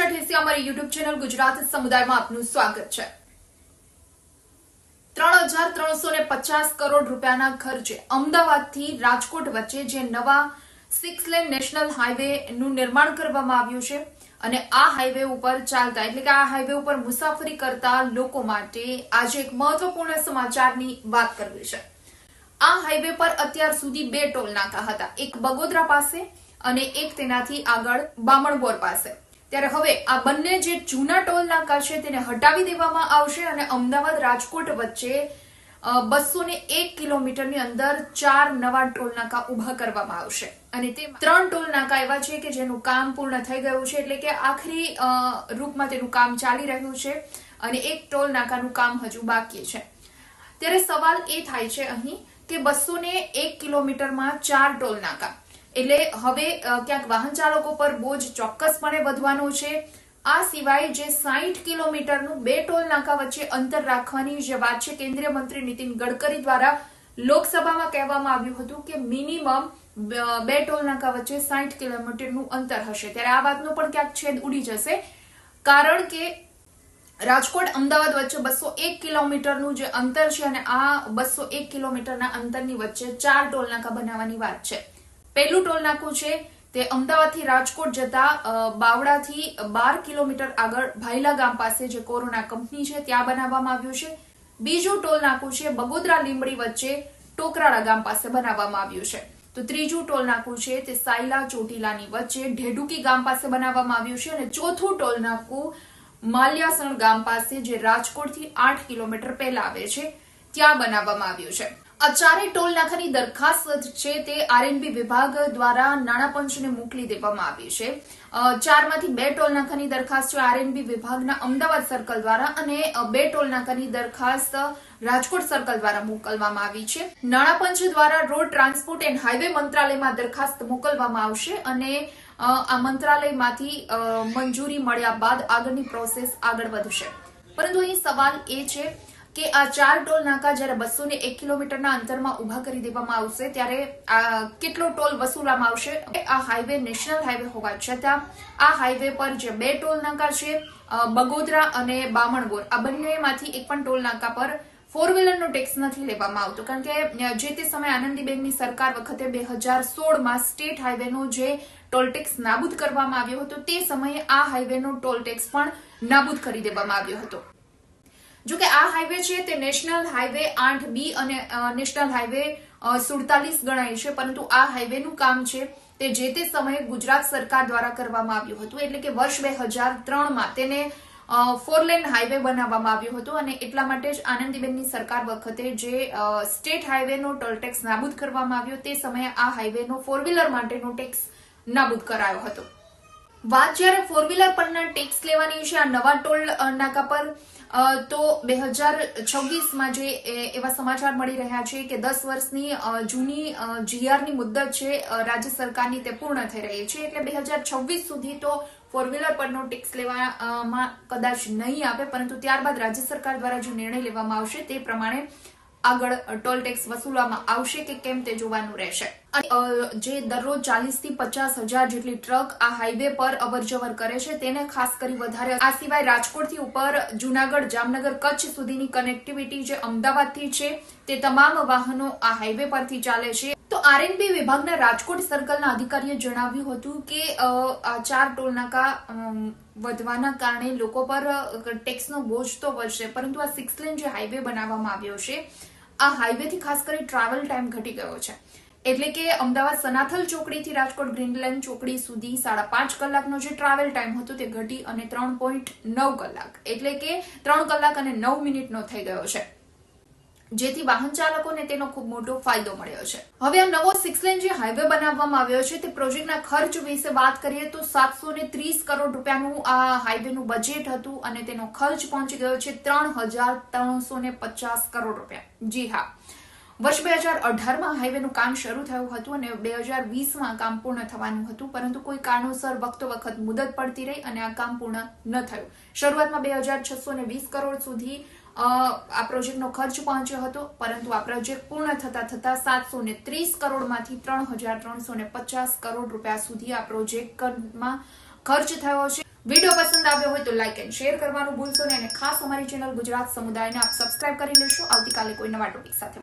કક્ષા ઠેસી અમારી YouTube channel Gujarat સમુદાયમાં આપનું સ્વાગત છે. ત્રણ હજાર ત્રણસો ને પચાસ કરોડ રૂપિયાના ખર્ચે અમદાવાદથી રાજકોટ વચ્ચે જે નવા સિક્સ લેન નેશનલ હાઈવે નું નિર્માણ કરવામાં આવ્યું છે અને આ હાઈવે ઉપર ચાલતા, એટલે કે આ હાઈવે ઉપર મુસાફરી કરતા લોકો માટે આજે એક મહત્વપૂર્ણ સમાચારની વાત કરવી છે. આ હાઈવે પર અત્યાર સુધી બે ટોલ નાકા હતા. એક બગોદરા પાસે અને એક તેનાથી આગળ બામણબોર પાસે. ત્યારે હવે આ બંને જે જૂના ટોલ નાકા છે તેને હટાવી દેવામાં આવશે અને અમદાવાદ રાજકોટ વચ્ચે બસો ને એક કિલોમીટરની અંદર ચાર નવા ટોલ નાકા ઊભા કરવામાં આવશે. અને તે ત્રણ ટોલ નાકા એવા છે કે જેનું કામ પૂર્ણ થઈ ગયું છે એટલે કે આખરી રૂપમાં તેનું કામ ચાલી રહ્યું છે અને એક ટોલ નાકાનું કામ હજુ બાકી છે. ત્યારે સવાલ એ થાય છે અહીં કે બસો ને એક કિલોમીટરમાં ચાર ટોલ નાકા એટલે હવે ક્યાંક વાહન ચાલકો પર બોજ ચોક્કસપણે વધવાનો છે. આ સિવાય જે સાહીઠ કિલોમીટરનું બે ટોલ નાકા વચ્ચે અંતર રાખવાની જે વાત છે, કેન્દ્રીય મંત્રી નીતિન ગડકરી દ્વારા લોકસભામાં કહેવામાં આવ્યું હતું કે મિનિમમ બે ટોલ નાકા વચ્ચે સાહીઠ કિલોમીટરનું અંતર હશે. ત્યારે આ વાતનો પણ ક્યાંક છેદ ઉડી જશે. કારણ કે રાજકોટ અમદાવાદ વચ્ચે બસો એક કિલોમીટરનું જે અંતર છે અને આ બસો એક કિલોમીટરના અંતરની વચ્ચે ચાર ટોલ નાકા બનાવવાની વાત છે. પહેલું ટોલ નાકું છે તે અમદાવાદથી રાજકોટ જતા બાવડાથી બાર કિલોમીટર આગળ ભાઈલા ગામ પાસે જે કોરોના કંપની છે ત્યાં બનાવવામાં આવ્યું છે. બીજું ટોલ નાકું છે બગોદરા લીંબડી વચ્ચે ટોકરાળા ગામ પાસે બનાવવામાં આવ્યું છે. તો ત્રીજું ટોલ નાકું છે તે સાયલા ચોટીલાની વચ્ચે ઢેડુકી ગામ પાસે બનાવવામાં આવ્યું છે અને ચોથું ટોલ નાકું માલ્યાસણ ગામ પાસે જે રાજકોટથી આઠ કિલોમીટર પહેલા આવે છે, ત્યાં બનાવવામાં આવ્યું છે. આ ચારેય ટોલ નાકાની દરખાસ્ત છે તે આરએનબી વિભાગ દ્વારા નાણાં પંચને મોકલી દેવામાં આવી છે. ચારમાંથી બે ટોલ નાકાની દરખાસ્ત છે આરએનબી વિભાગના અમદાવાદ સર્કલ દ્વારા અને બે ટોલ નાકાની દરખાસ્ત રાજકોટ સર્કલ દ્વારા મોકલવામાં આવી છે. નાણાં પંચ દ્વારા રોડ ટ્રાન્સપોર્ટ એન્ડ હાઈવે મંત્રાલયમાં દરખાસ્ત મોકલવામાં આવશે અને આ મંત્રાલયમાંથી મંજૂરી મળ્યા બાદ આગળની પ્રોસેસ આગળ વધશે. પરંતુ અહીં સવાલ એ છે કે આ ચાર ટોલ નાકા જ્યારે બસો ને એક કિલોમીટરના અંતરમાં ઊભા કરી દેવામાં આવશે, ત્યારે કેટલો ટોલ વસૂલવામાં આવશે? આ હાઈવે, નેશનલ હાઈવે હોવા છતાં આ હાઈવે પર જે બે ટોલ નાકા છે બગોદરા અને બામણબોર આ બંનેમાંથી એક પણ ટોલ નાકા પર ફોર વ્હીલરનો ટેક્સ નથી લેવામાં આવતો. કારણ કે જે તે સમયે આનંદીબેનની સરકાર વખતે બે હજાર સોળમાં સ્ટેટ હાઈવેનો જે ટોલ ટેક્સ નાબૂદ કરવામાં આવ્યો હતો, તે સમયે આ હાઈવેનો ટોલ ટેક્સ પણ નાબૂદ કરી દેવામાં આવ્યો હતો. જો કે આ હાઈવે છે તે નેશનલ હાઈવે આઠ બી અને નેશનલ હાઈવે સુડતાલીસ ગણાય છે. પરંતુ આ હાઈવેનું કામ છે તે જે તે સમયે ગુજરાત સરકાર દ્વારા કરવામાં આવ્યું હતું. એટલે કે વર્ષ બે હજાર ત્રણમાં તેને ફોર લેન હાઈવે બનાવવામાં આવ્યો હતો અને એટલા માટે જ આનંદીબેનની સરકાર વખતે જે સ્ટેટ હાઈવેનો ટોલ ટેક્સ નાબૂદ કરવામાં આવ્યો તે સમયે આ હાઈવેનો ફોર વ્હીલર માટેનો ટેક્સ નાબૂદ કરાયો હતો. વાત જ્યારે ફોર વ્હીલર પરના ટેક્સ લેવાની છે, આ નવા ટોલ નાકા પર તો બે હજાર છવ્વીસમાં જે એવા સમાચાર મળી રહ્યા છે કે દસ વર્ષની જૂની જીઆરની મુદ્દત છે રાજ્ય સરકારની તે પૂર્ણ થઈ રહી છે. એટલે બે હજાર છવ્વીસ સુધી તો ફોર વ્હીલર પરનો ટેક્સ લેવામાં કદાચ નહીં આપે પરંતુ ત્યારબાદ રાજ્ય સરકાર દ્વારા જો નિર્ણય લેવામાં આવશે તે પ્રમાણે આગળ ટોલ ટેક્સ વસૂલવામાં આવશે કે કેમ તે જોવાનું રહેશે. જે દરરોજ ચાલીસથી પચાસ હજાર જેટલી ટ્રક આ હાઈવે પર અવર જવર કરે છે, તેને ખાસ કરી વધારે. આ સિવાય રાજકોટથી ઉપર જુનાગઢ, જામનગર કચ્છ સુધીની કનેક્ટિવિટી જે અમદાવાદથી છે, તે તમામ વાહનો આ હાઈવે પરથી ચાલે છે. તો આરએનબી વિભાગના રાજકોટ સર્કલના અધિકારીએ જણાવ્યું હતું કે આ ચાર ટોલ નાકા વધવાના કારણે લોકો પર ટેક્સનો બોજ તો વધશે, પરંતુ આ સિક્સ લેન જે હાઈવે બનાવવામાં આવ્યો છે આ હાઈવેથી ખાસ કરી ટ્રાવેલ ટાઈમ ઘટી ગયો છે. એટલે કે અમદાવાદ સનાથલ ચોકડીથી રાજકોટ ગ્રીનલેન્ડ ચોકડી સુધી સાડા પાંચ કલાકનો જે ટ્રાવેલ ટાઈમ હતો તે ઘટી અને ત્રણ પોઈન્ટ નવ કલાક. એટલે કે ત્રણ કલાક અને નવ મિનિટનો થઈ ગયો છે. જેથી વાહન ચાલકોને તેનો ખૂબ મોટો ફાયદો મળ્યો છે. હવે આ નવો સિક્સ લેન જે હાઈવે બનાવવામાં આવ્યો છે, તે પ્રોજેક્ટના ખર્ચ વિશે વાત કરીએ તો સાતસો ને ત્રીસ કરોડ રૂપિયાનું આ હાઈવેનું બજેટ હતું અને તેનો ખર્ચ પહોંચી ગયો છે ત્રણ હજાર ત્રણસો ને પચાસ કરોડ રૂપિયા. જી હા. વર્ષ બે હજાર અઢારમાં હાઈવેનું કામ શરૂ થયું હતું અને બે હજાર વીસમાં કામ પૂર્ણ થવાનું હતું, પરંતુ કોઈ કારણોસર વખતો વખત મુદત પડતી રહી અને આ કામ પૂર્ણ ન થયું. શરૂઆતમાં બે હજાર છસો ને વીસ કરોડ સુધી આ પ્રોજેક્ટનો ખર્ચ પહોંચ્યો હતો, પરંતુ આ પ્રોજેક્ટ પૂર્ણ થતા થતા સાતસો ને ત્રીસ કરોડમાંથી ત્રણ હજાર ત્રણસો ને પચાસ કરોડ રૂપિયા સુધી આ પ્રોજેક્ટમાં ખર્ચ થયો છે. વીડિયો પસંદ આવ્યો હોય તો લાઇક એન્ડ શેર કરવાનું ભૂલશો નહીં અને ખાસ અમારી ચેનલ ગુજરાત સમુદાયને આપ સબસ્ક્રાઇબ કરી લેશો. આવતીકાલે કોઈ નવા ટોપિક સાથે